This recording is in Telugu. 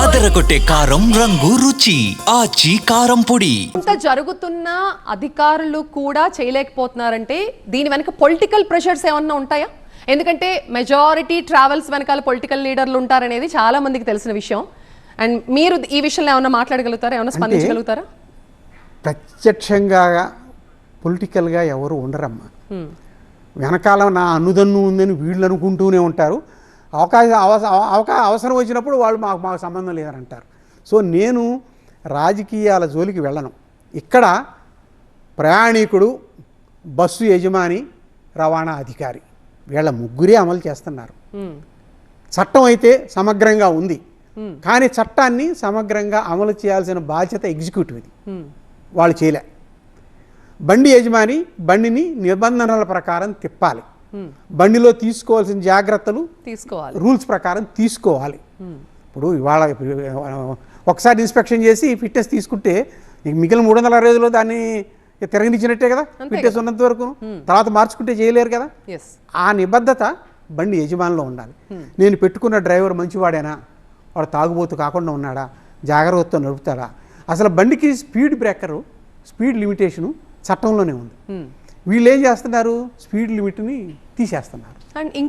అదరగొట్టే కారం రంగు రుచి ఆచి కారం పొడి. ఇంత జరుగుతున్న అధికారులు కూడా చేయలేకపోతున్నారంటే దీని వెనక పొలిటికల్ ప్రెషర్స్ ఏమన్నా ఉంటాయా? ఎందుకంటే మెజారిటీ ట్రావెల్స్ వెనకాల పొలిటికల్ లీడర్లు ఉంటారనేది చాలా మందికి తెలిసిన విషయం. అండ్ మీరు ఈ విషయంలో ఏమన్నా మాట్లాడగలుగుతారా? ఏమన్నా స్పందించగలుగుతారా? ప్రత్యక్షంగా పొలిటికల్గా ఎవరు ఉండరమ్మా. వెనకాల నా అనుదన్ను ఉందని వీళ్ళు అనుకుంటూనే ఉంటారు. అవకాశం అవస- అవకా అవసరం వచ్చినప్పుడు వాళ్ళు మాకు మాకు సంబంధం లేదంటారు. సో నేను రాజకీయాల జోలికి వెళ్ళను. ఇక్కడ ప్రయాణికుడు బస్సు యజమాని రవాణా అధికారి. వీళ్ళ ముగ్గురే అమలు చేస్తున్నారు. చట్టం అయితే సమగ్రంగా ఉంది. కానీ చట్టాన్ని సమగ్రంగా అమలు చేయాల్సిన బాధ్యత ఎగ్జిక్యూటివ్ది. వాళ్ళు చేయలే. బండి యజమాని బండిని నిబంధనల ప్రకారం తిప్పాలి. బండిలో తీసుకోవాల్సిన జాగ్రత్తలు తీసుకోవాలి. రూల్స్ ప్రకారం తీసుకోవాలి. ఇప్పుడు ఇవాళ ఒకసారి ఇన్స్పెక్షన్ చేసి ఫిట్నెస్ తీసుకుంటే మిగిలిన మూడు వందల అరవై రోజులు దాన్ని తిరగనిచ్చినట్టే కదా ఫిట్నెస్ ఉన్నంత వరకు. తర్వాత మార్చుకుంటే చేయలేరు కదా. ఆ నిబద్ధత బండి యజమానిలో ఉండాలి. నేను పెట్టుకున్న డ్రైవర్ మంచివాడేనా? వాడు తాగుబోతు కాకుండా ఉన్నాడా? జాగ్రత్తతో నడుపుతాడా? అసలు బండికి స్పీడ్ బ్రేకరు స్పీడ్ లిమిటేషను చట్టంలోనే ఉంది. వీళ్ళు ఏం చేస్తున్నారు? స్పీడ్ లిమిట్ని తీసేస్తున్నారు. అండ్